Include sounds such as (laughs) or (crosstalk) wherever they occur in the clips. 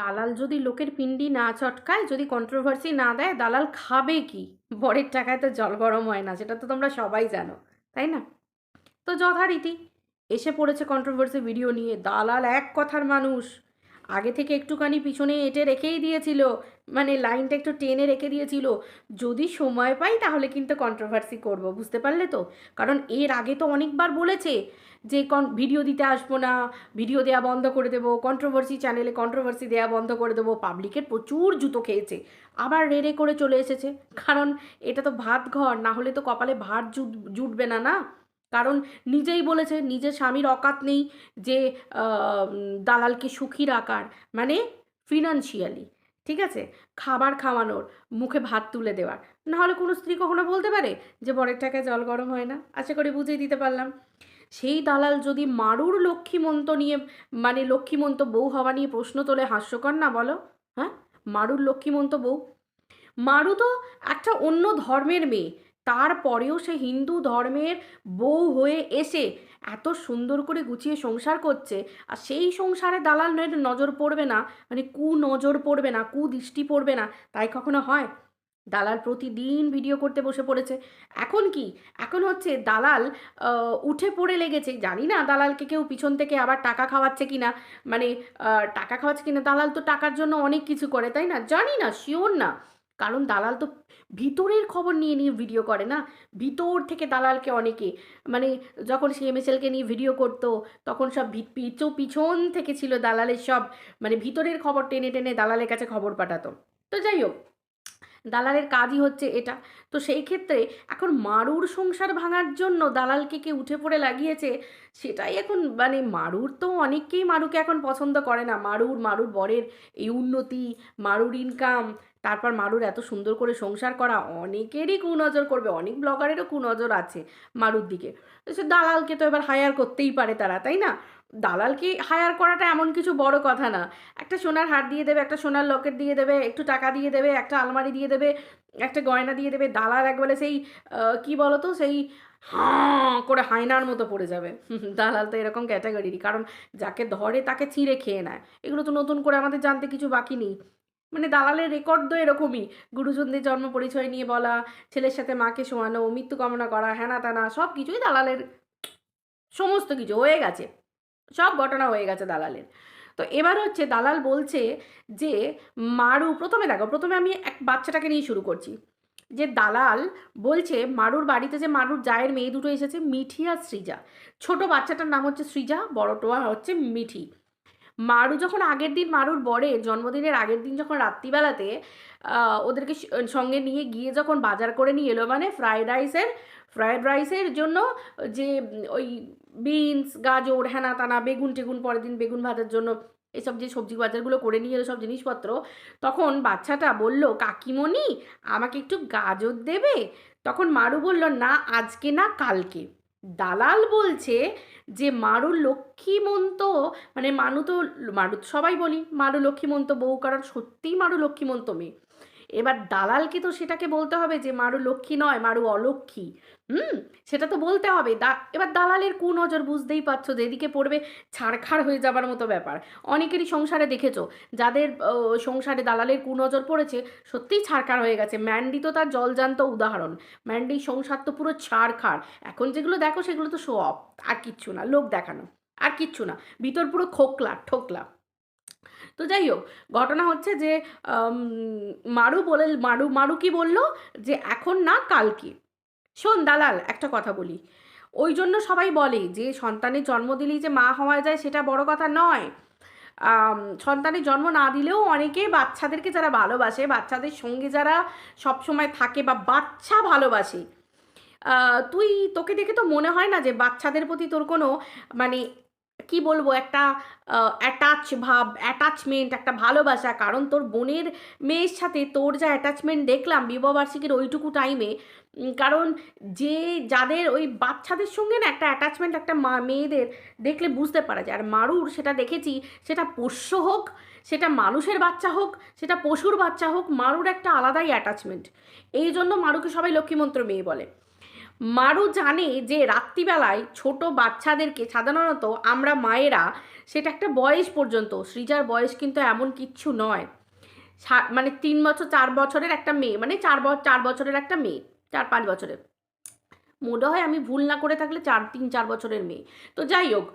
দালাল যদি লোকের পিন্ডি না চটকায়, যদি কন্ট্রোভার্সি না দেয়, দালাল খাবে কি? বরের টাকায় তো জল গরম হয় না, সেটা তো তোমরা সবাই জানো, তাই না? তো যথারীতি, এসে পড়েছে কন্ট্রোভার্সি ভিডিও নিয়ে, দালাল এক কথার মানুষ। আগে থেকে একটুখানি পিছনে এটে রেখেই দিয়েছিল মানে লাইনটা একটু টেনে রেখে দিয়েছিল। যদি সময় পাই তাহলে কিন্তু কন্ট্রোভার্সি করব, বুঝতে পারলে তো? কারণ এর আগে তো অনেকবার বলেছে যে, কন ভিডিও দিতে আসব না ভিডিও দেওয়া বন্ধ করে দেবো কন্ট্রোভার্সি চ্যানেলে কন্ট্রোভার্সি দেওয়া বন্ধ করে দেবো। পাবলিকের প্রচুর জুতো খেয়েছে, আবার রেড়ে করে চলে এসেছে। কারণ এটা তো ভাত ঘর, না হলে তো কপালে ভাত জুট জুটবে না না? কারণ নিজেই বলেছে, নিজের স্বামীর অকাত নেই যে দালালকে সুখী রাখার মানে ফিনান্সিয়ালি ঠিক আছে? খাবার খাওয়ানোর, মুখে ভাত তুলে দেওয়ার। নাহলে কোনো স্ত্রী কখনো বলতে পারে যে, বরের টাকায় জল গরম হয় না? আশা করি বুঝিয়ে দিতে পারলাম। সেই দালাল যদি মারুর লক্ষ্মীমন্ত নিয়ে মানে লক্ষ্মীমন্ত বউ হওয়া নিয়ে প্রশ্ন তোলে, হাস্যকর না বলো? হ্যাঁ? মারুর লক্ষ্মীমন্ত বউ? মারু তো একটা অন্য ধর্মের মেয়ে। তারপরেও সে হিন্দু ধর্মের বউ হয়ে এসে এত সুন্দর করে গুছিয়ে সংসার করছে, আর সেই সংসারে দালাল নয় নজর পড়বে না মানে কু নজর পড়বে না, কু দৃষ্টি পড়বে না, তাই কখনো হয়? দালাল প্রতিদিন ভিডিও করতে বসে পড়েছে। এখন কি? এখন হচ্ছে দালাল উঠে পড়ে লেগেছে। জানি না দালালকে কেউ পিছন থেকে আবার টাকা খাওয়াচ্ছে কিনা। মানে টাকা খাওয়াচ্ছে কিনা, দালাল তো টাকার জন্য অনেক কিছু করে, তাই না? জানি না শিওর না। কারণ দালাল তো ভিতরের খবর নিয়ে নিয়ে ভিডিও করে না? ভিতর থেকে দালালকে অনেকে মানে যখন সে এমএসএলকে নিয়ে ভিডিও করতো, তখন সব পিছু, পিছন থেকে ছিল দালালের সব মানে ভিতরের খবর টেনে টেনে দালালের কাছে খবর পাঠাতো। তো যাই হোক, দালালের কাজই হচ্ছে এটা। তো সেই ক্ষেত্রে এখন মারুর সংসার ভাঙার জন্য দালালকে কে উঠে পড়ে লাগিয়েছে, সেটাই এখন মানে মারুর তো অনেককেই মারুকে এখন পছন্দ করে না। মারুর মারুর বরের এই উন্নতি, মারুর ইনকাম তারপর মারুর এত সুন্দর করে সংসার করা অনেকেরই কুনজর করবে, অনেক ব্লগারেরও কুনজর আছে মারুর দিকে। সে দালালকে তো এবার হায়ার করতেই পারে তারা, তাই না? দালালকে হায়ার করাটা এমন কিছু বড় কথা না। একটা সোনার হার দিয়ে দেবে, একটা সোনার লকেট দিয়ে দেবে, একটু টাকা দিয়ে দেবে, একটা আলমারি দিয়ে দেবে, একটা গয়না দিয়ে দেবে, দালাল একবারে সেই কি বলতো? সেই হাঁ করে হায়নার মতো পড়ে যাবে। (laughs) দালাল তো এরকম ক্যাটাগরিরই কারণ যাকে ধরে তাকে চিঁড়ে খেয়ে নেয়। এগুলো তো নতুন করে আমাদের জানতে কিছু বাকি নেই। মানে দালালের রেকর্ড তো এরকমই। গুরুজনদের জন্ম পরিচয় নিয়ে বলা, ছেলের সাথে মাকে শোয়ানো, মৃত্যু কামনা করা হ্যানা ত্যানা সব কিছুই দালালের সমস্ত কিছু হয়ে গেছে। সব ঘটনা হয়ে গেছে দালালের। তো এবার হচ্ছে দালাল বলছে যে, মারু, প্রথমে দেখো, প্রথমে আমি এক বাচ্চাটাকে নিয়ে শুরু করছি। যে দালাল বলছে, মারুর বাড়িতে যে মারুর জায়ের মেয়ে দুটো এসেছে, মিঠি আর সৃজা। ছোট বাচ্চাটার নাম হচ্ছে সৃজা বড়টোয়া হচ্ছে মিঠি। মারু যখন আগের দিন মারুর বরের জন্মদিনের আগের দিন যখন রাত্রিবেলাতে ওদেরকে সঙ্গে নিয়ে গিয়ে যখন বাজার করে নিয়ে এলো মানে ফ্রায়েড রাইসের ফ্রায়েড রাইসের জন্য যে, ওই বিনস গাজর হ্যানা তানা বেগুন টেগুন, পরের দিন বেগুন ভাজার জন্য এসব যে সবজি বাজারগুলো করে নিয়ে এলো, সব জিনিসপত্র, তখন বাচ্চাটা বলল, কাকিমণি, আমাকে একটু গাজর দেবে? তখন মারু বলল, না, আজকে না, কালকে। দালাল বলছে যে মারু লক্ষ্মীমন্ত মানে মানু তো, মারু সবাই বলি মারু লক্ষ্মীমন্ত বউ, কারণ সত্যিই মারু লক্ষ্মীমন্ত মেয়ে। এবার দালালকে তো সেটাকে বলতে হবে যে মারু লক্ষ্মী নয়, মারু অলক্ষ্মী। হুম, সেটা তো বলতে হবে। দা, এবার দালালের কু নজর বুঝতেই পারছ যেদিকে পড়বে ছাড়খাড় হয়ে যাবার মতো ব্যাপার। অনেকেরই সংসারে দেখেছ, যাদের সংসারে দালালের কু নজর পড়েছে, সত্যিই ছাড়খাড় হয়ে গেছে। ম্যান্ডি তো তার জলজান্ত উদাহরণ। ম্যান্ডির সংসার তো পুরো ছাড়খাড়। এখন যেগুলো দেখো সেগুলো তো শো অফ আর কিচ্ছু না, লোক দেখানো। আর কিচ্ছু না। ভিতর পুরো খোকলা, ঠোকলা। তো যাই হোক, ঘটনা হচ্ছে যে মারু বলে, মারু মারু কি বলল যে, এখন না, কালকে। শোন দালাল, একটা কথা বলি। ওই জন্য সবাই বলে যে, সন্তানের জন্ম দিলেই যে মা হওয়া যায় সেটা বড় কথা নয়। সন্তানের জন্ম না দিলেও অনেকে বাচ্চাদেরকে যারা ভালোবাসে, বাচ্চাদের সঙ্গে যারা সবসময় থাকে বা বাচ্চা ভালোবাসে তুই, তোকে দেখে তো মনে হয় না যে, বাচ্চাদের প্রতি তোর কোনো মানে কি বলব, একটা অ্যাটাচ ভাব অ্যাটাচমেন্ট একটা ভালোবাসা। কারণ তোর বোনের মেয়ের সাথে তোর যা অ্যাটাচমেন্ট দেখলাম বিবাহবার্ষিকীর ওইটুকু টাইমে কারণ যে যাদের ওই বাচ্চাদের সঙ্গে না একটা অ্যাটাচমেন্ট একটা মা, মেয়েদের দেখলে বুঝতে পারা যায়। আর মারুর সেটা দেখেছি, সেটা পোষ্য হোক, সেটা মানুষের বাচ্চা হোক, সেটা পশুর বাচ্চা হোক, মারুর একটা আলাদাই অ্যাটাচমেন্ট এই জন্য মারুকে সবাই লক্ষ্মীমন্ত্র মেয়ে বলে। মারু জানে যে রাত্রিবেলায় ছোট বাচ্চাদেরকে সাধারণত আমরা মায়েরা, সেটা একটা বয়স পর্যন্ত সৃজার বয়স কিন্তু এমন কিচ্ছু নয়। মানে তিন বছর, চার বছরের একটা মেয়ে মানে চার চার বছরের একটা মেয়ে, চার পাঁচ বছরের। মনে হয় আমি ভুল না করে থাকলে চার, তিন, চার বছরের মেয়ে। তো যাই হোক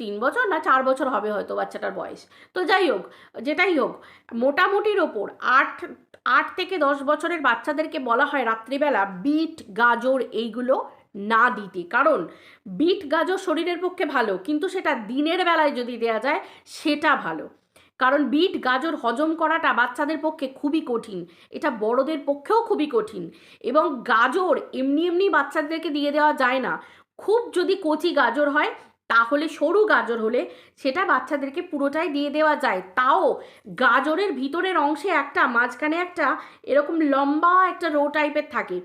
তিন বছর না চার বছর হবে হয়তো বাচ্চাটার বয়স? তো যাই হোক, যেটাই হোক, মোটামুটির ওপর আট আট থেকে দশ বছরের বাচ্চাদেরকে বলা হয় রাত্রিবেলা বিট, গাজর এইগুলো না দিতে। কারণ বিট, গাজর শরীরের পক্ষে ভালো, কিন্তু সেটা দিনের বেলায় যদি দেয়া যায়, সেটা ভালো। কারণ বিট, গাজর হজম করাটা বাচ্চাদের পক্ষে খুবই কঠিন। এটা বড়দের পক্ষেও খুবই কঠিন। এবং গাজর এমনি এমনি বাচ্চাদেরকে দিয়ে দেওয়া যায় না। খুব যদি কচি গাজর হয় তাহলে সরু গাজর হলে সেটা বাচ্চাদেরকে পুরোটাই দিয়ে দেওয়া যায়। তাও গাজরের ভিতরের অংশে একটা, মাঝখানে একটা এরকম লম্বা একটা রো টাইপের থাকে।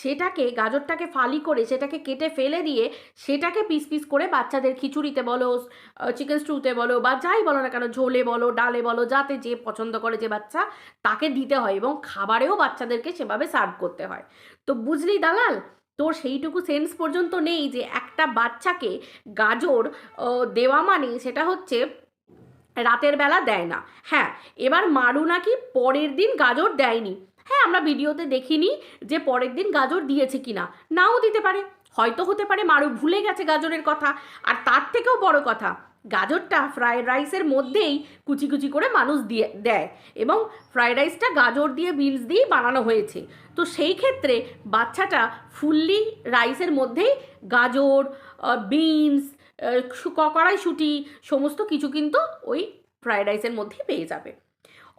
সেটাকে, গাজরটাকে ফালি করে সেটাকে কেটে ফেলে দিয়ে সেটাকে পিস পিস করে বাচ্চাদের খিচুড়িতে বলো চিকেন স্টুতে বলো বা যাই বলো না কেন, ঝোলে বলো, ডালে বলো, যাতে যে পছন্দ করে যে বাচ্চা তাকে দিতে হয় এবং খাবারেও বাচ্চাদেরকে সেভাবে সার্ভ করতে হয়। তো বুঝলি দালাল? তোর সেইটুকু সেন্স পর্যন্ত নেই যে একটা বাচ্চাকে গাজর দেওয়া মানে সেটা হচ্ছে রাতের বেলা দেয় না। হ্যাঁ এবার মারু নাকি পরের দিন গাজর দেয়নি। হ্যাঁ আমরা ভিডিওতে দেখিনি যে পরের দিন গাজর দিয়েছে কিনা। নাও দিতে পারে। হয়তো হতে পারে মারু ভুলে গেছে গাজরের কথা। আর তার থেকেও বড় কথা গাজরটা ফ্রায়েড রাইসের মধ্যেই কুচি কুচি করে মানুষ দিয়ে, দেয় এবং ফ্রায়েড রাইসটা গাজর দিয়ে বিনস দিয়েই বানানো হয়েছে। তো সেই ক্ষেত্রে বাচ্চাটা ফুললি রাইসের মধ্যেই গাজর বিনস কড়াইশুটি সমস্ত কিছু কিন্তু ওই ফ্রায়েড রাইসের মধ্যেই পেয়ে যাবে।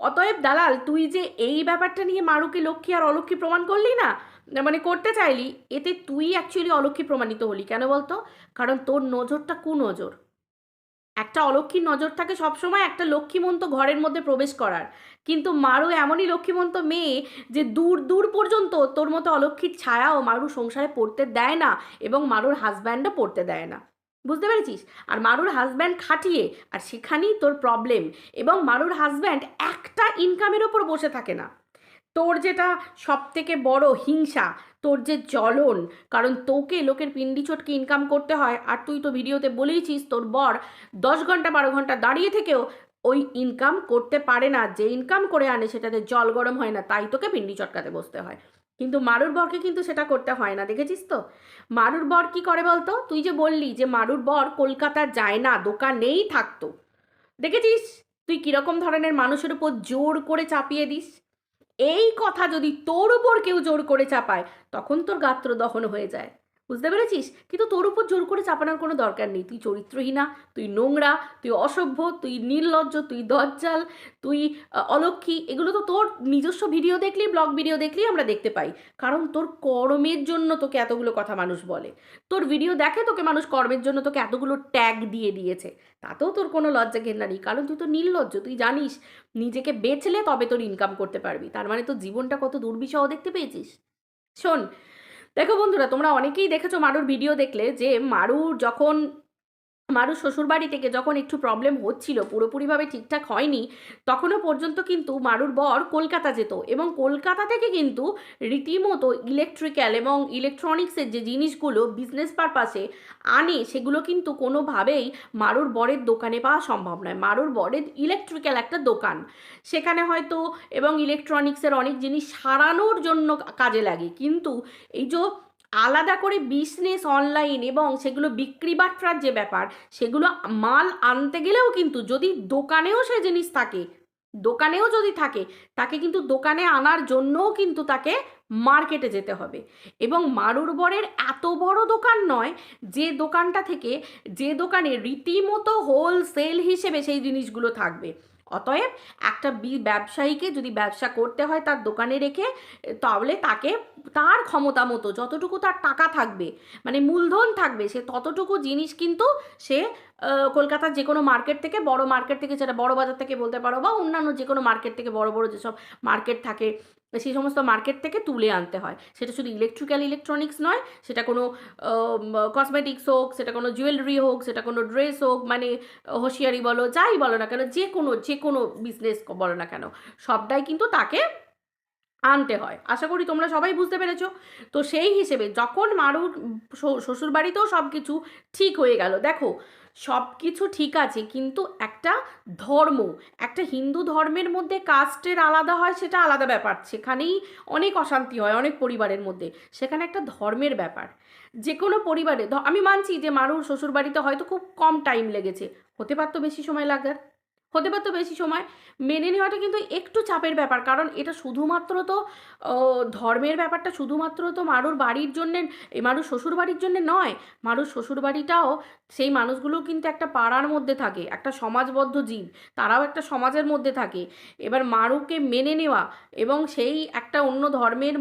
অতএব দালাল, তুই যে এই ব্যাপারটা নিয়ে মারুকে, লক্ষ্মী আর অলক্ষ্মী প্রমাণ করলি না? না মানে করতে চাইলি? এতে তুই অ্যাকচুয়ালি অলক্ষ্মী প্রমাণিত হলি কেন বলতো? কারণ তোর নজরটা কু নজর একটা অলক্ষীর নজর থাকে সবসময় একটা লক্ষ্মীমন্ত ঘরের মধ্যে প্রবেশ করার। কিন্তু মারু এমনই লক্ষ্মীমন্ত মেয়ে যে দূর দূর পর্যন্ত তোর মতো অলক্ষীর ছায়াও মারু সংসারে পড়তে দেয় না এবং মারুর হাজব্যান্ডও পড়তে দেয় না। বুঝতে পেরেছিস? আর মারুর হাজব্যান্ড খাটিয়ে আর সেখানেই তোর প্রবলেম এবং মারুর হাজব্যান্ড একটা ইনকামের ওপর বসে থাকে না। তোর যেটা সব থেকে বড় হিংসা তোর যে জ্বলন, কারণ তোকে লোকের পিন্ডি চটকে ইনকাম করতে হয়, আর তুই তো ভিডিওতে বলেইছিস তোর বর দশ ঘণ্টা বারো ঘণ্টা দাঁড়িয়ে থেকেও ওই ইনকাম করতে পারে না। যে ইনকাম করে আনে সেটাতে জল গরম হয় না, তাই তোকে পিন্ডি চটকাতে বসতে হয়। কিন্তু মারুর বরকে কিন্তু সেটা করতে হয় না, দেখেছিস তো? মারুর বর কি করে বলতো? তুই যে বললি যে মারুর বর কলকাতা যায় না দোকানেই থাকতো। দেখেছিস? তুই কীরকম ধরনের মানুষের উপর জোর করে চাপিয়ে দিস? এই কথা যদি তোর উপর কেউ জোর করে চাপায়, তখন তোর গাত্র দহন হয়ে যায়। বুঝতে পেরেছিস? কিন্তু তোর উপর জোর করে চাপানোর কোনো দরকার নেই। তুই চরিত্রহীনা, তুই নোংরা, তুই অসভ্য, তুই নির্লজ্জ, তুই দজ্জাল, তুই অলক্ষী, এগুলো তো তোর নিজস্ব ভিডিও দেখলেই, ব্লগ ভিডিও দেখলেই আমরা দেখতে পাই। কারণ তোর কর্মের জন্য তোকে এতগুলো কথা মানুষ বলে। তোর ভিডিও দেখে তোকে মানুষ কর্মের জন্য তোকে এতগুলো ট্যাগ দিয়ে দিয়েছে। তাতেও তোর কোনো লজ্জা ঘেন্না নেই। কারণ তুই তো নির্লজ্জ, তুই জানিস, নিজেকে বেচলে তবে তোর ইনকাম করতে পারবি। তার মানে তোর জীবনটা কত দুর্বিষহ দেখতে পেয়েছিস? শোন দেখো বন্ধুরা তোমরা অনেকেই দেখেছ মারুর ভিডিও দেখলে যে মারুর যখন মারুর শ্বশুরবাড়ি থেকে যখন একটু প্রবলেম হচ্ছিল, পুরোপুরিভাবে ঠিকঠাক হয়নি, তখনও পর্যন্ত কিন্তু মারুর বর কলকাতা যেত এবং কলকাতা থেকে কিন্তু রীতিমতো ইলেকট্রিক্যাল এবং ইলেকট্রনিক্সের যে জিনিসগুলো বিজনেস পারপাসে আনে, সেগুলো কিন্তু কোনোভাবেই মারুর বরের দোকানে পাওয়া সম্ভব নয়। মারুর বরের ইলেকট্রিক্যাল একটা দোকান। সেখানে হয়তো এবং ইলেকট্রনিক্সের অনেক জিনিস সারানোর জন্য কাজে লাগে। কিন্তু এই যে আলাদা করে বিজনেস অনলাইন এবং সেগুলো বিক্রি বাট্রার যে ব্যাপার, সেগুলো মাল আনতে গেলেও কিন্তু যদি দোকানেও সে জিনিস থাকে, দোকানেও যদি থাকে, তাকে কিন্তু দোকানে আনার জন্যও কিন্তু তাকে মার্কেটে যেতে হবে। এবং মারুর বরের এত বড় দোকান নয়, যে দোকানটা থেকে, যে দোকানে রীতিমতো হোলসেল হিসেবে সেই জিনিসগুলো থাকবে। অতএব একটা ব্যবসায়ীকে যদি ব্যবসা করতে হয় তার দোকানে রেখে, তাহলে তাকে তার ক্ষমতা মতো যতটুকু তার টাকা থাকবে মানে মূলধন থাকবে, সে ততটুকু জিনিস কিন্তু সে কলকাতার যে কোনো মার্কেট থেকে, বড় মার্কেট থেকে সেটা বড় বাজার থেকে বলতে পারো বা অন্যান্য যে কোনো মার্কেট থেকে বড় বড় যেসব মার্কেট থাকে সেই সমস্ত মার্কেট থেকে তুলে আনতে হয়। সেটা শুধু ইলেকট্রিক্যাল ইলেকট্রনিক্স নয়, সেটা কোনো কসমেটিক্স হোক, সেটা কোনো জুয়েলারি হোক, সেটা কোনো ড্রেস হোক মানে হোশিয়ারি বলো, যাই বলো না কেন, যে কোনো যে কোনো বিজনেস বলো না কেন, সবটাই কিন্তু তাকে আনতে হয়। আশা করি তোমরা সবাই বুঝতে পেরেছ। তো সেই হিসেবে যখন মারুর শ্বশুরবাড়িতেও সব কিছু ঠিক হয়ে গেল, দেখো সব কিছু ঠিক আছে, কিন্তু একটা ধর্ম, একটা হিন্দু ধর্মের মধ্যে কাস্টের আলাদা হয়, সেটা আলাদা ব্যাপার। সেখানেই অনেক অশান্তি হয়, অনেক পরিবারের মধ্যে। সেখানে একটা ধর্মের ব্যাপার। যে কোনো পরিবারে আমি মানছি যে মানুষ শ্বশুরবাড়িতে হয়তো খুব কম টাইম লেগেছে। হতে পারতো বেশি সময় লাগার। হতে পারতো বেশি সময়। মেনে নেওয়াটা কিন্তু একটু চাপের ব্যাপার, কারণ এটা শুধুমাত্র তো ধর্মের ব্যাপারটা শুধুমাত্র তো মারুর বাড়ির জন্যে, মারুর শ্বশুর বাড়ির জন্যে নয়। মারুর শ্বশুর বাড়িটাও সেই মানুষগুলো কিন্তু একটা পাড়ার মধ্যে থাকে, একটা সমাজবদ্ধ জীব, তারাও একটা সমাজের মধ্যে থাকে। এবার মারুকে মেনে নেওয়া এবং সেই একটা অন্য ধর্মের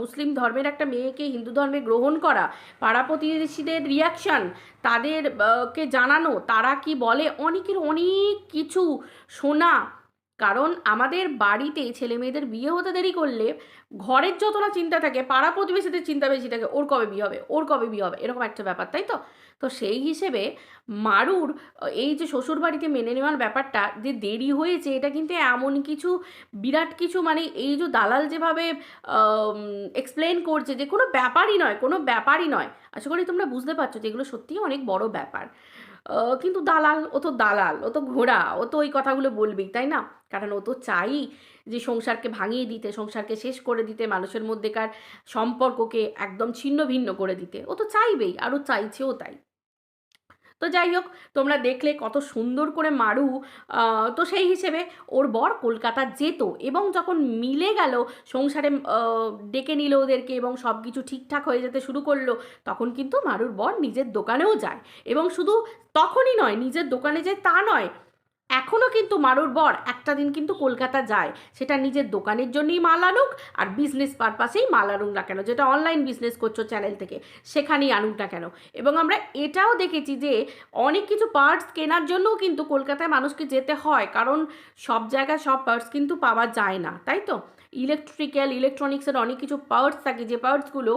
মুসলিম ধর্মের একটা মেয়েকে হিন্দু ধর্মে গ্রহণ করা, পাড়া প্রতিবেশীদের রিয়াকশান তাদেরকে জানানো, তারা কি বলে, অনেকের অনেক কিছু শোনা, কারণ আমাদের বাড়িতে ছেলে মেয়েদের বিয়ে হতে দেরি করলে ঘরের যতটা চিন্তা থাকে, পাড়া প্রতিবেশীদের চিন্তা বেশি থাকে, ওর কবে বিয়ে হবে, ওর কবে বিয়ে হবে, এরকম একটা ব্যাপার, তাই তো? তো সেই হিসেবে মারুর, এই যে শ্বশুর বাড়িতে মেনে নেওয়ার ব্যাপারটা, যে দেরি হয়েছে, এটা কিন্তু এমন কিছু, বিরাট কিছু মানে এই যে দালাল যেভাবে এক্সপ্লেন করছে যে কোনো ব্যাপারই নয়, কোনো ব্যাপারই নয়। আশা করি তোমরা বুঝতে পারছ যে এগুলো সত্যিই অনেক বড় ব্যাপার। কিন্তু দালাল, ও তো দালাল, ও তো ঘোড়া, ও তো ওই কথাগুলো বলবেই, তাই না? কারণ ও তো চাই যে সংসারকে ভাঙিয়ে দিতে, সংসারকে শেষ করে দিতে, মানুষের মধ্যেকার সম্পর্ককে একদম ছিন্ন ভিন্ন করে দিতে। ও তো চাইবেই, আরও চাইছেও তাই। তো যাই হোক, তোমরা দেখলে কত সুন্দর করে মারু তো সেই হিসেবে ওর বর কলকাতা যেত এবং যখন মিলে গেল, সংসারে ডেকে নিল ওদেরকে এবং সব কিছু ঠিকঠাক হয়ে যেতে শুরু করল, তখন কিন্তু মারুর বর নিজের দোকানেও যায় এবং শুধু তখনই নয়, নিজের দোকানে যায় তা নয় এখনও কিন্তু মারুর বর একটা দিন কিন্তু কলকাতা যায়। সেটা নিজের দোকানের জন্যই মাল আনুক আর বিজনেস পারপাসেই মাল আনুক না কেন, যেটা অনলাইন বিজনেস করছ চ্যানেল থেকে, সেখানেই আনুক না কেন। এবং আমরা এটাও দেখেছি যে অনেক কিছু পার্টস কেনার জন্যও কিন্তু কলকাতায় মানুষকে যেতে হয়, কারণ সব জায়গায় সব পার্টস কিন্তু পাওয়া যায় না, তাই তো? ইলেকট্রিক্যাল ইলেকট্রনিক্সের অনেক কিছু পার্টস থাকে, যে পার্টসগুলো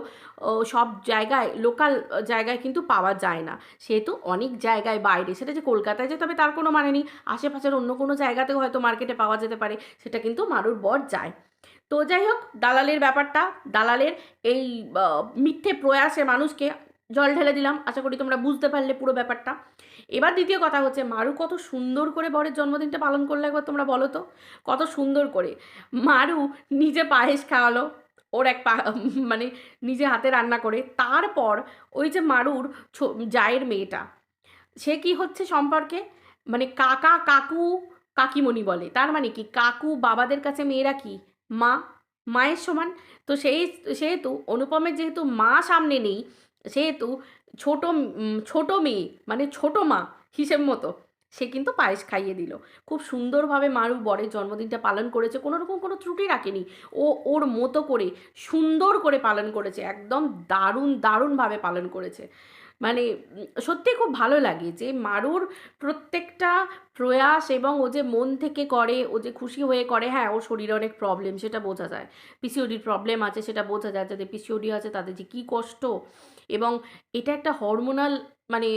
সব জায়গায় লোকাল জায়গায় কিন্তু পাওয়া যায় না। সেহেতু অনেক জায়গায় বাইরে, সেটা যে কলকাতায় যেতে হবে তার কোনো মানে নেই। আশেপাশের অন্য কোনো জায়গাতেও হয়তো মার্কেটে পাওয়া যেতে পারে, সেটা কিন্তু মারুর বর যায়। তো যাই হোক, দালালের ব্যাপারটা, দালালের এই মিথ্যে প্রয়াসে মানুষকে জল ঢেলে দিলাম। আশা করি তোমরা বুঝতে পারলে পুরো ব্যাপারটা। এবার দ্বিতীয় কথা হচ্ছে, মারু কত সুন্দর করে বরের জন্মদিনটা পালন করলে একবার তোমরা বলো তো? কত সুন্দর করে। মারু নিজে পায়েস খাওয়ালো, ওর এক পা মানে নিজে হাতে রান্না করে। তারপর ওই যে মারুর জায়ের মেয়েটা, সে কি হচ্ছে সম্পর্কে? মানে কাকা, কাকু, কাকিমণি বলে। তার মানে কি? কাকু বাবাদের কাছে মেয়েরা কি? মা। মায়ের সমান। তো সেই সেহেতু অনুপমের যেহেতু মা সামনে নেই সেহেতু ছোট ছোট মেয়ে মানে ছোট মা হিসেব মতো, সে কিন্তু পায়েস খাইয়ে দিল। খুব সুন্দরভাবে মারু বরের জন্মদিনটা পালন করেছে কোনো রকম কোনো ত্রুটি রাখেনি। ও ওর মতো করে, সুন্দর করে পালন করেছে, একদম দারুণ, দারুণভাবে পালন করেছে। মানে সত্যি খুব ভালো লাগে যে মারুর প্রত্যেকটা প্রয়াস এবং ও যে মন থেকে করে, ও যে খুশি হয়ে করে হ্যাঁ ওর শরীরে অনেক প্রবলেম সেটা বোঝা যায়। পিসিওডির প্রবলেম আছে, সেটা বোঝা যায় যাদের পিসিওডি আছে তাদের যে কী কষ্ট এবং এটা একটা হরমোনাল মানে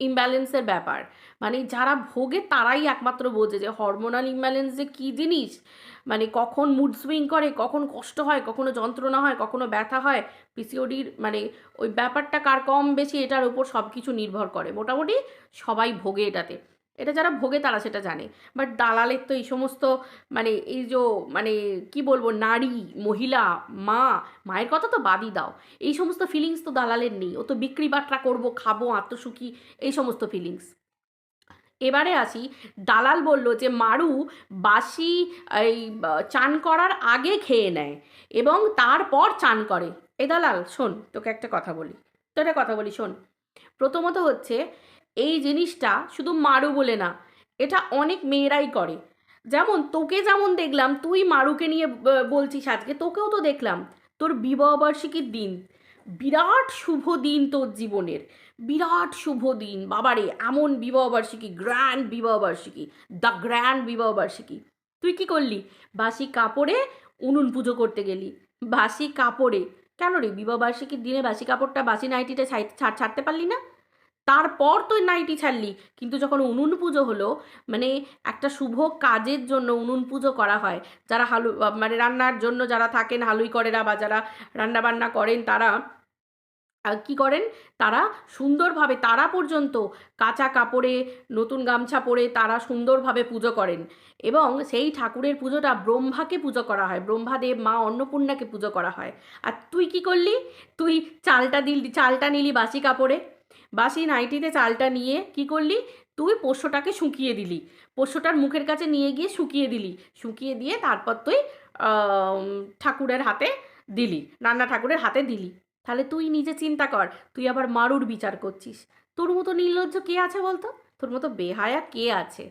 ইমব্যালেন্সের ব্যাপার। মানে যারা ভোগে তারাই একমাত্র বোঝে যে হরমোনাল ইমব্যালেন্স যে কী জিনিস? মানে কখন মুড সুইং করে, কখন কষ্ট হয়, কখনো যন্ত্রণা হয়, কখনো ব্যথা হয় পিসিওডির মানে ওই ব্যাপারটা কার কম বেশি এটার উপর সব কিছু নির্ভর করে। মোটামুটি সবাই ভোগে এটাতে। এটা যারা ভোগে তারা সেটা জানে। বাট দালালের তো এই সমস্ত মানে এই যে মানে কি বলব, নারী, মহিলা, মা, মায়ের কথা তো বাদই দাও। এই সমস্ত ফিলিংস তো দালালের নেই। ও তো বিক্রি বাট্রা করব, খাব, আত্মসুখী, এই সমস্ত ফিলিংস এবারে আসি, দালাল বলল যে মারু বাসি এই, চান করার আগে খেয়ে নেয় এবং তারপর চান করে। এ দালাল, শোন, তোকে একটা কথা বলি। তো একটা কথা বলি, শোন। প্রথমত হচ্ছে এই জিনিসটা শুধু মারু বলে না, এটা অনেক মেয়েরাই করে। যেমন তোকে যেমন দেখলাম, তুই মারুকে নিয়ে বলছিস আজকে, তোকেও তো দেখলাম। তোর বিবাহবার্ষিকীর দিন। বিরাট শুভ দিন তোর জীবনের। বিরাট শুভ দিন। বাবারে, এমন বিবাহবার্ষিকী গ্র্যান্ড বিবাহবার্ষিকী দ্য গ্র্যান্ড বিবাহবার্ষিকী। তুই কি করলি? বাসি কাপড়ে উনুন পুজো করতে গেলি। বাসি কাপড়ে। কেন রে? বিবাহবার্ষিকীর দিনে বাসি কাপড়টা বাসি নাইটিটা ছাড়, ছাড়তে পারলি না? তারপর তো নাইটি ছাড়লি। কিন্তু যখন উনুন পুজো হলো মানে একটা শুভ কাজের জন্য উনুন পুজো করা হয়, যারা হালু মানে রান্নার জন্য যারা থাকেন, হালুই করেরা বা যারা রান্না বান্না করেন, তারা কি করেন? তারা সুন্দরভাবে, তারা পর্যন্ত কাঁচা কাপড়ে, নতুন গামছা পরে তারা সুন্দরভাবে পুজো করেন। এবং সেই ঠাকুরের পুজোটা ব্রহ্মাকে পুজো করা হয়, ব্রহ্মাদেব, মা অন্নপূর্ণাকে পুজো করা হয়। আর তুই কি করলি? তুই চালটা দিলি, চালটা নিলি বাসি কাপড়ে। বাসি নাইটিতে চালটা নিয়ে কি করলি? তুই পোষ্যটাকে শুকিয়ে দিলি। পোষ্যটার মুখের কাছে নিয়ে গিয়ে শুকিয়ে দিলি। শুকিয়ে দিয়ে তারপর তুই ঠাকুরের হাতে দিলি। রান্না ঠাকুরের হাতে দিলি। তাহলে তুই নিজে চিন্তা কর, তুই আবার মারুর বিচার করছিস। তোর মতো নির্লজ্জ কে আছে বলতো? তোর মতো বেহায়া কে আছে?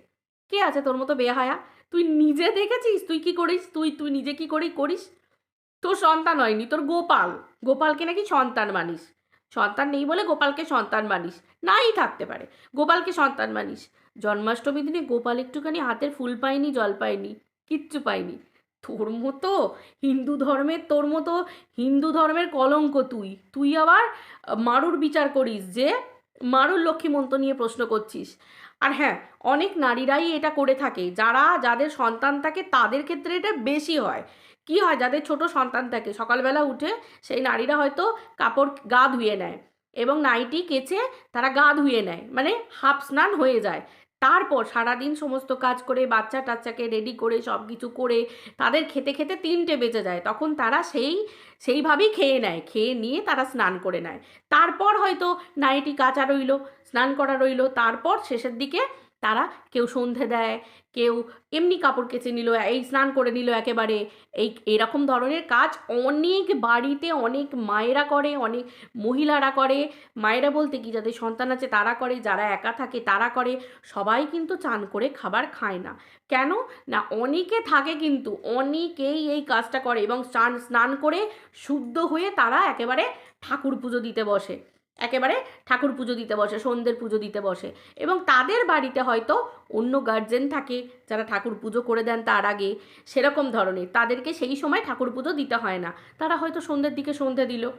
কে আছে তোর মতো বেহায়া? তুই নিজে দেখেছিস? তুই কি করিস? তুই তুই নিজে কি করি, করিস? তোর সন্তান হয়নি, তোর গোপাল। গোপালকে নাকি সন্তান মানিস। সন্তান নেই বলে গোপালকে সন্তান মানিস। নাই থাকতে পারে। গোপালকে সন্তান মানিস। জন্মাষ্টমী দিনে গোপাল একটুখানি হাতের ফুল পায়নি, জল পায়নি, কিচ্ছু পায়নি। তোর মতো হিন্দু ধর্মের, তোর মতো হিন্দু ধর্মের কলঙ্ক তুই। তুই আবার মারুর বিচার করিস যে মারুর লক্ষ্মীমন্ত নিয়ে প্রশ্ন করছিস। আর হ্যাঁ অনেক নারীরাই এটা করে থাকে। যারা, যাদের সন্তান থাকে, তাদের ক্ষেত্রে এটা বেশি হয়। কি হয়? যাদের ছোট সন্তান থাকে, সকালবেলা উঠে সেই নারীরা হয়তো কাপড় গা ধুয়ে নেয় এবং নাইটি কেচে তারা গা ধুয়ে নেয় মানে হাফ স্নান হয়ে যায়। তারপর সারাদিন সমস্ত কাজ করে, বাচ্চা টাচ্চাকে রেডি করে সব কিছু করে, তাদের খেতে খেতে তিনটে বেজে যায়। তখন তারা সেই, সেইভাবেই খেয়ে নেয়। খেয়ে নিয়ে তারা স্নান করে নেয়। তারপর হয়তো নাইটি কাচা রইল, স্নান করা রইল, তারপর শেষের দিকে তারা কেউ সন্ধে দেয়, কেউ এমনি কাপড় কেচে নিল, এই স্নান করে নিল একেবারে। এই এরকম ধরনের কাজ অনেক বাড়িতে অনেক মায়েরা করে, অনেক মহিলারা করে। মায়েরা বলতে কি, যাদের সন্তান আছে তারা করে, যারা একা থাকে তারা করে। সবাই কিন্তু চান করে খাবার খায় না। কেন? না, অনেকে থাকে কিন্তু, অনেকেই এই কাজটা করে এবং স্নান স্নান করে শুদ্ধ হয়ে তারা একেবারে ঠাকুর পুজো দিতে বসে। একেবারে ঠাকুর পুজো দিতে বসে, সন্ধ্যের পুজো দিতে বসে। এবং তাদের বাড়িতে হয়তো অন্য গার্জেন থাকে যারা ঠাকুর পুজো করে দেন তার আগে, সেরকম ধরনের। তাদেরকে সেই সময় ঠাকুর পুজো দিতে হয় না। তারা হয়তো সন্ধ্যের দিকে সন্ধে দিল।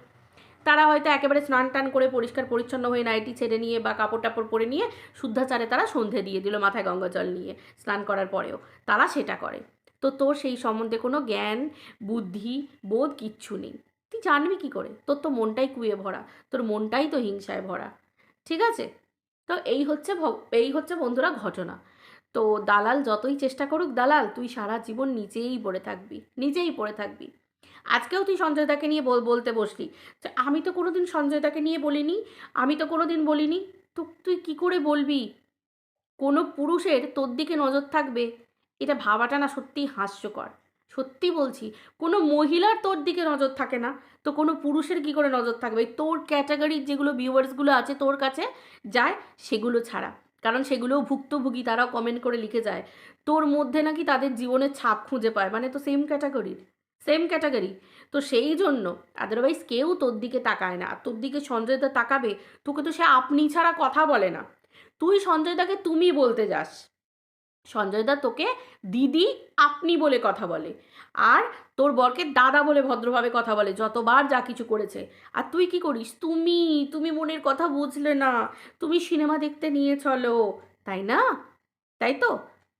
তারা হয়তো একেবারে স্নান টান করে পরিষ্কার পরিচ্ছন্ন হয়ে নাইটি ছেড়ে নিয়ে বা কাপড় টাপড় পরে নিয়ে শুদ্ধাচারে তারা সন্ধে দিয়ে দিল মাথায় গঙ্গা জল নিয়ে স্নান করার পরেও। তারা সেটা করে। তো তোর সেই সম্বন্ধে কোনো জ্ঞান, বুদ্ধি, বোধ কিচ্ছু নেই। তুই জানবি কি করে? তোর তো মনটাই কুয়ে ভরা, তোর মনটাই তো হিংসায় ভরা, ঠিক আছে? তো এই হচ্ছে এই হচ্ছে বন্ধুরা ঘটনা। তো দালাল যতই চেষ্টা করুক দালাল, তুই সারা জীবন নিজেই পড়ে থাকবি, নিজেই পড়ে থাকবি। আজকেও তুই সঞ্জয়দাকে নিয়ে বল, বলতে বসলি যে, আমি তো কোনোদিন সঞ্জয়দাকে নিয়ে বলিনি, আমি তো কোনোদিন বলিনি, তো তুই কি করে বলবি? কোনো পুরুষের তোর দিকে নজর থাকবে, এটা ভাবাটা না সত্যিই হাস্যকর। সত্যি বলছি, কোনো মহিলার তোর দিকে নজর থাকে না, তো কোনো পুরুষের কি করে নজর থাকবে? তোর ক্যাটাগরির যেগুলো ভিউয়ার্সগুলো আছে তোর কাছে যায়, সেগুলো ছাড়া। কারণ সেগুলোও ভুক্তভোগী, তারাও কমেন্ট করে লিখে যায়। তোর মধ্যে নাকি তাদের জীবনের ছাপ খুঁজে পায় মানে তো সেম ক্যাটাগরির সেম ক্যাটাগরি তো সেই জন্য আদারওয়াইজ কেউ তোর দিকে তাকায় না। আর তোর দিকে সঞ্জয়দা তাকাবে, তোকে তো সে আপনি ছাড়া কথা বলে না। তুই সঞ্জয়দাকে তুমি বলতে যাস। সঞ্জয়দা তোকে দিদি আপনি বলে কথা বলে। আর তোর বরকে দাদা বলে ভদ্রভাবে কথা বলে, যতবার যা কিছু করেছে। আর তুই কি করিস? তুমি তুমি মনের কথা বুঝলে না। তুমি সিনেমা দেখতে নিয়ে চলো, তাই না? তাই তো?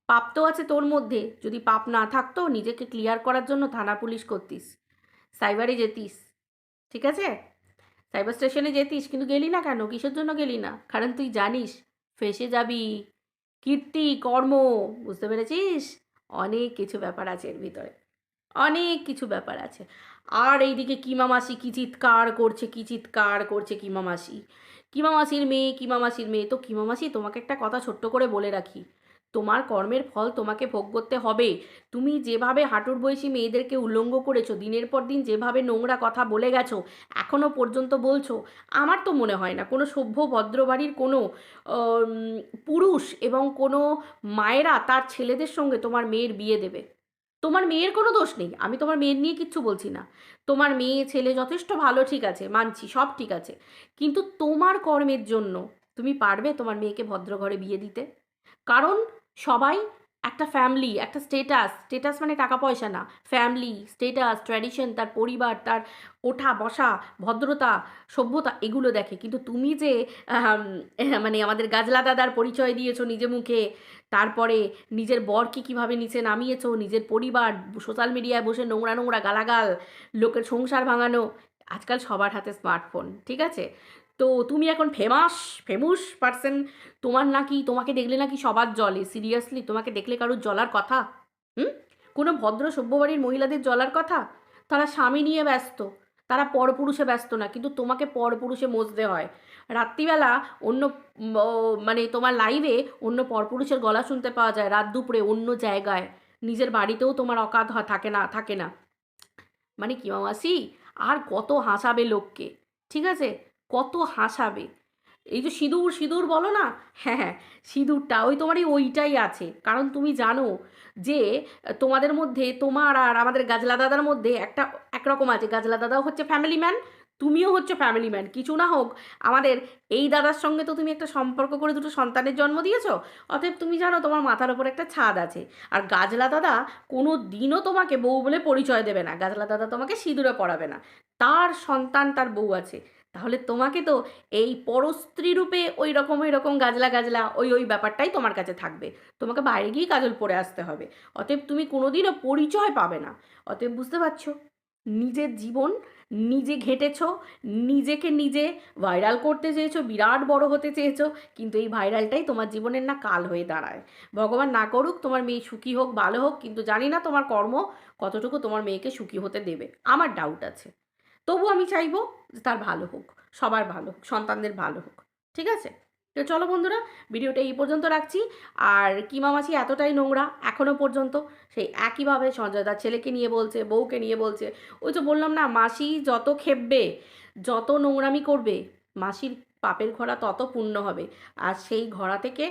পাপ তো আছে তোর মধ্যে। যদি পাপ না থাকতো, নিজেকে ক্লিয়ার করার জন্য থানা পুলিশ করতিস। সাইবারে যেতিস, ঠিক আছে? সাইবার স্টেশনে যেতিস, কিন্তু গেলি না কেন? কিসের জন্য গেলি না? কারণ তুই জানিস, ফেসে যাবি। কীর্তি, কর্ম, বুঝতে পেরেছিস? অনেক কিছু ব্যাপার আছে এর ভিতরে। অনেক কিছু ব্যাপার আছে। আর এইদিকে কিমামাসি কি চিৎকার করছে, কি চিৎকার করছে কিমামাসি কিমামাসির কিমা মাসির মেয়ে, কিমা মাসির মেয়ে। তো কিমামাসি তোমাকে একটা কথা ছোট্ট করে বলে রাখি। তোমার কর্মের ফল তোমাকে ভোগ করতে হবে। তুমি যেভাবে হাঁটুর বয়সী মেয়েদেরকে উল্লঙ্গ করেছ, দিনের পর দিন যেভাবে নোংরা কথা বলে গেছো এখনও পর্যন্ত বলছো, আমার তো মনে হয় না কোনো সভ্য ভদ্র বাড়ির কোনো পুরুষ এবং কোনো মায়েরা তার ছেলেদের সঙ্গে তোমার মেয়ের বিয়ে দেবে। তোমার মেয়ের কোনো দোষ নেই, আমি তোমার মেয়ের নিয়ে কিচ্ছু বলছি না। তোমার মেয়ে, ছেলে যথেষ্ট ভালো, ঠিক আছে, মানছি, সব ঠিক আছে। কিন্তু তোমার কর্মের জন্য তুমি পারবে তোমার মেয়েকে ভদ্র ঘরে বিয়ে দিতে। কারণ সবাই একটা ফ্যামিলি একটা স্টেটাস স্টেটাস মানে টাকা পয়সা না ফ্যামিলি স্টেটাস ট্র্যাডিশন তার পরিবার, তার ওঠা, বসা, ভদ্রতা, সভ্যতা, এগুলো দেখে। কিন্তু তুমি যে (laughs) মানে আমাদের গাজলা দাদার পরিচয় দিয়েছ নিজে মুখে, তারপরে নিজের বরকে কীভাবে নিচে নামিয়েছো, নিজের পরিবার সোশ্যাল মিডিয়ায় বসে নোংরা নোংরা গালাগাল, লোকের সংসার ভাঙানো, আজকাল সবার হাতে স্মার্টফোন ঠিক আছে? তো তুমি এখন ফেমাস, ফেমুস পার্সন তোমার নাকি, তোমাকে দেখলে নাকি সবার জলে সিরিয়াসলি তোমাকে দেখলে কারোর জলার কথা? হুম? কোনো ভদ্র সভ্যবাড়ির মহিলাদের জলার কথা? তারা স্বামী নিয়ে ব্যস্ত, তারা পরপুরুষে ব্যস্ত না, কিন্তু তোমাকে পরপুরুষে মজতে হয়। রাত্রিবেলা অন্য মানে তোমার লাইভে অন্য পরপুরুষের গলা শুনতে পাওয়া যায়, রাত দুপুরে অন্য জায়গায়। নিজের বাড়িতেও তোমার হয়, থাকে না থাকে না। মানে কি মামাসি? আর কত হাসাবে লোককে, ঠিক আছে? কত হাসাবে। এই যে সিঁদুর সিঁদুর বলো না? হ্যাঁ হ্যাঁ সিঁদুরটা ওই তোমারই ওইটাই আছে। কারণ তুমি জানো যে, তোমাদের মধ্যে তোমার আর আমাদের গাজলা দাদার মধ্যে একটা একরকম আছে। গাজলা দাদাও হচ্ছে ফ্যামিলি ম্যান তুমিও হচ্ছে ফ্যামিলি ম্যান কিছু না হোক, আমাদের এই দাদার সঙ্গে তো তুমি একটা সম্পর্ক করে দুটো সন্তানের জন্ম দিয়েছ। অতএব তুমি জানো তোমার মাথার ওপর একটা ছাদ আছে। আর গাজলা দাদা কোনো দিনও তোমাকে বউ বলে পরিচয় দেবে না। গাজলা দাদা তোমাকে সিঁদুরে পড়াবে না। তার সন্তান তার বউ আছে। তাহলে তোমাকে তো এই পরস্ত্রী রূপে ওই রকম ওই রকম গাজলা গাজলা, ওই ওই ব্যাপারটাই তোমার কাছে থাকবে। তোমাকে বাইরে গিয়ে কাজল পরে আসতে হবে। অতএব তুমি কোনোদিনও পরিচয় পাবে না। অতএব বুঝতে পারছ? নিজের জীবন, নিজে ঘেটেছো, নিজেকে নিজে ভাইরাল করতে চেয়েছো, বিরাট বড় হতে চেয়েছো, কিন্তু এই ভাইরালটাই তোমার জীবনের না কাল হয়ে দাঁড়ায়। ভগবান না করুক তোমার মেয়ে সুখী হোক, ভালো হোক, কিন্তু জানি না তোমার কর্ম কতটুকু তোমার মেয়েকে সুখী হতে দেবে। আমার ডাউট আছে। তবু আমি চাইব যে তার ভালো হোক, সবার ভালো হোক, সন্তানদের ভালো হোক, ঠিক আছে? তো চলো বন্ধুরা, ভিডিওটা এই পর্যন্ত রাখছি। আর কিমা মাছি এতটাই নোংরা এখনও পর্যন্ত সেই একইভাবে সঞ্জয় দার ছেলেকে নিয়ে বলছে, বউকে নিয়ে বলছে। ওই তো বললাম না, মাসি যত খেপবে, যত নোংরামি করবে, মাসির পাপের ঘোড়া তত পূর্ণ হবে। আর সেই ঘোড়া থেকে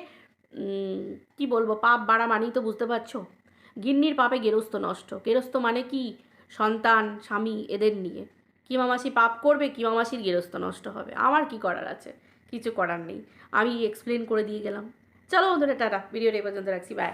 কি বলব, পাপ বাড়া মানেই তো বুঝতে পারছ? গিন্নির পাপে গেরস্ত নষ্ট। গেরস্ত মানে কি? সন্তান, স্বামী, এদের নিয়ে। কিমা মাসি পাপ করবে, কি মামাসির গেরস্ত নষ্ট হবে? আমার কি করার আছে? কিছু করার নেই। আমি এক্সপ্লেন করে দিয়ে গেলাম। চলো বন্ধুরা, টাটা। ভিডিওটা এই পর্যন্ত রাখছি। বাই